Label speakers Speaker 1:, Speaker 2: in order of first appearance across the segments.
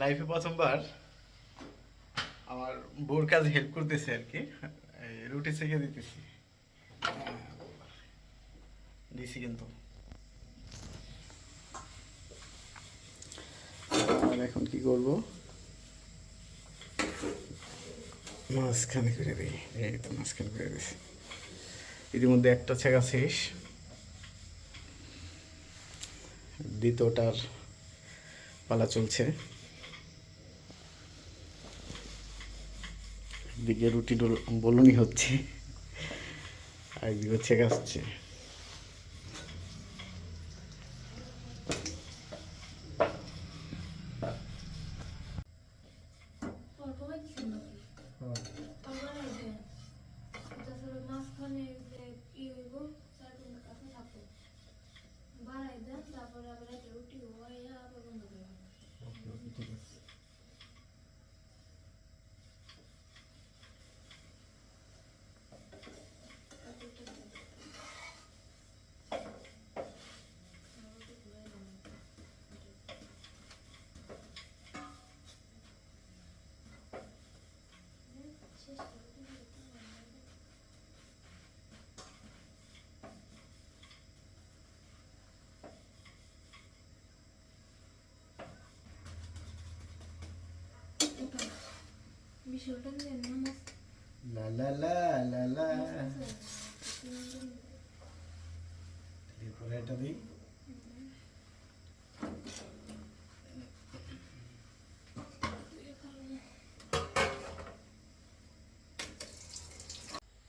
Speaker 1: লাইফে প্রথমবার আমার বউর কাজে হেল্প করতেছে আর কি। রুটি সেকে দিতেছি। দিছি কিন্তু। এখন কি করব? মাঝখানে করে দিই। এই তো মাঝখানে করে দিছি। ইতিমধ্যে একটা ছেঁকা শেষ। দ্বিতীয়টার পালা চলছে। দিকে রুটি ডোল- বলুনি হচ্ছে আর একদিকে হচ্ছে। এরপরে এটা দিই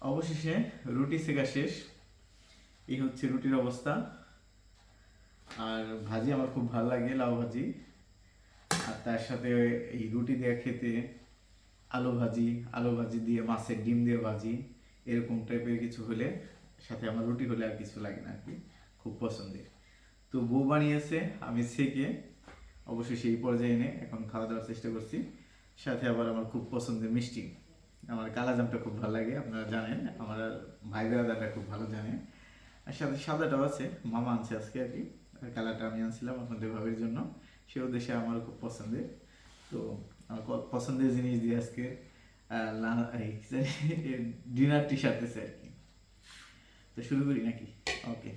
Speaker 1: অবশেষে রুটি শেখা শেষ। এই হচ্ছে রুটির অবস্থা। আর ভাজি আমার খুব ভালো লাগে লাউ ভাজি। আর তার সাথে এই রুটি দিয়ে খেতে আলু ভাজি আলু ভাজি দিয়ে মাছের ডিম দিয়ে ভাজি, এরকম টাইপের কিছু হলে সাথে আমার রুটি হলে আর কিছু লাগে না আর কি, খুব পছন্দের। তো বউ বানিয়েছে, আমি সেকে অবশ্যই সেই পর্যায়ে এনে এখন খাওয়া দাওয়ার চেষ্টা করছি। সাথে আবার আমার খুব পছন্দের মিষ্টি, আমার কালাজামটা খুব ভালো লাগে, আপনারা জানেন, আমার ভাই দাদাটা খুব ভালো জানে। আর সাথে সাদাটাও আছে, মামা আনছে আজকে আর কি, আর কালারটা আমি আনছিলাম আপনাদের ভাবির জন্য সে উদ্দেশ্যে আমার খুব পছন্দের। তো আমার পছন্দের জিনিস দিয়ে আজকে ডিনার টি সারতেছে আর কি। তো শুরু করি নাকি? ওকে